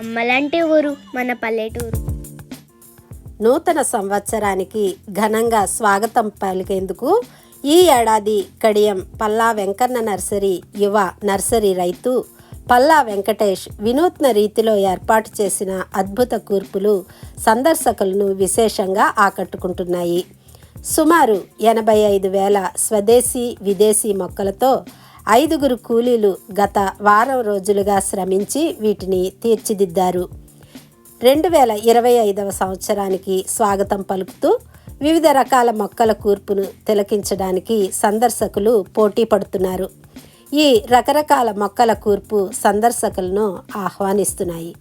అమ్మలాంటి ఊరు మన పల్లెటూరు. నూతన సంవత్సరానికి ఘనంగా స్వాగతం పలికేందుకు ఈ ఏడాది కడియం పల్లా వెంకన్న నర్సరీ యువ నర్సరీ రైతు పల్లా వెంకటేష్ వినూత్న రీతిలో ఏర్పాటు చేసిన అద్భుత కూర్పులు సందర్శకులను విశేషంగా ఆకట్టుకుంటున్నాయి. సుమారు ఎనభై ఐదు వేల స్వదేశీ విదేశీ మొక్కలతో ఐదుగురు కూలీలు గత వారం రోజులుగా శ్రమించి వీటిని తీర్చిదిద్దారు. రెండు వేల ఇరవై ఐదవ సంవత్సరానికి స్వాగతం పలుకుతూ వివిధ రకాల మొక్కల కూర్పును తిలకించడానికి సందర్శకులు పోటీ పడుతున్నారు. ఈ రకరకాల మొక్కల కూర్పు సందర్శకులను ఆహ్వానిస్తున్నాయి.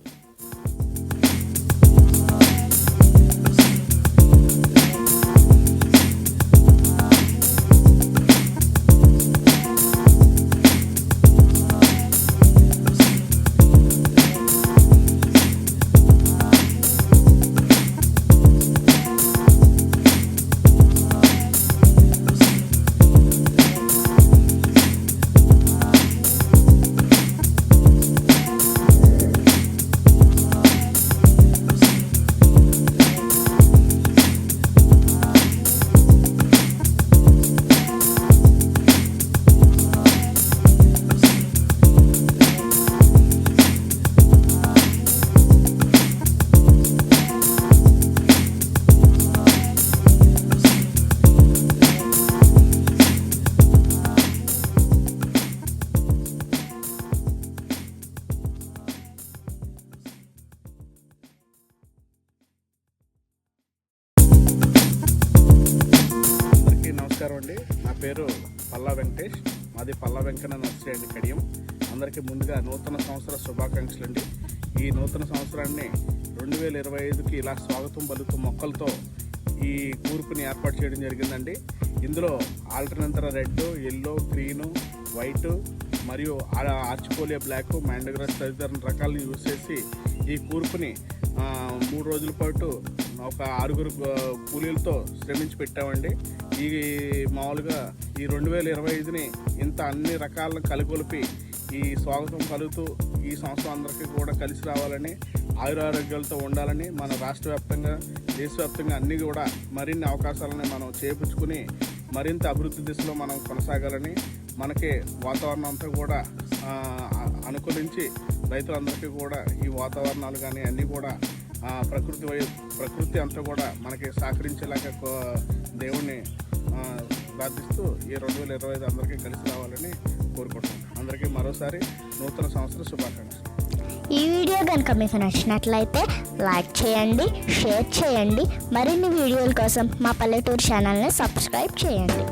నమస్కారం అండి. నా పేరు పల్లా వెంకటేష్. మాది పల్లా వెంకన్న నర్సరీ అండి కడియం. అందరికీ ముందుగా నూతన సంవత్సర శుభాకాంక్షలు అండి ఈ నూతన సంవత్సరాన్ని రెండు వేల ఇరవై ఐదుకి ఇలా స్వాగతం పలుకుతూ మొక్కలతో ఈ కూర్పుని ఏర్పాటు చేయడం జరిగిందండి. ఇందులో ఆల్టర్నేతర రెడ్ ఎల్లో గ్రీను వైట్ మరియు ఆర్చిపోలియా బ్లాక్ మ్యాండగ్రాస్ తదితర రకాలను యూజ్ చేసి ఈ కూర్పుని మూడు రోజుల పాటు ఒక ఆరుగురు కూలీలతో శ్రమించి పెట్టామండి. ఈ మామూలుగా ఈ రెండు వేల ఇరవై ఐదుని ఇంత అన్ని రకాలను కలుగొలిపి ఈ స్వాగతం కలుగుతూ ఈ సంవత్సరం అందరికీ కూడా కలిసి రావాలని ఆయురారోగ్యాలతో ఉండాలని మన రాష్ట్ర వ్యాప్తంగా దేశవ్యాప్తంగా అన్నీ కూడా మరిన్ని అవకాశాలని మనం చేపించుకుని మరింత అభివృద్ధి దిశలో మనం కొనసాగాలని మనకి వాతావరణం అంతా కూడా అనుకూలించి రైతులందరికీ కూడా ఈ వాతావరణాలు కానీ అన్నీ కూడా ప్రకృతి ప్రకృతి అంతా కూడా మనకి సహకరించేలాగా దేవుణ్ణి ప్రార్థిస్తూ ఈ రెండు వేల ఇరవై ఐదు అందరికీ కలిసి రావాలని కోరుకుంటున్నాం. అందరికీ మరోసారి నూతన సంవత్సర శుభాకాంక్షలు. ఈ వీడియో కనుక మీకు నచ్చినట్లయితే లైక్ చేయండి షేర్ చేయండి. మరిన్ని వీడియోల కోసం మా పల్లెటూరు ఛానల్ని సబ్స్క్రైబ్ చేయండి.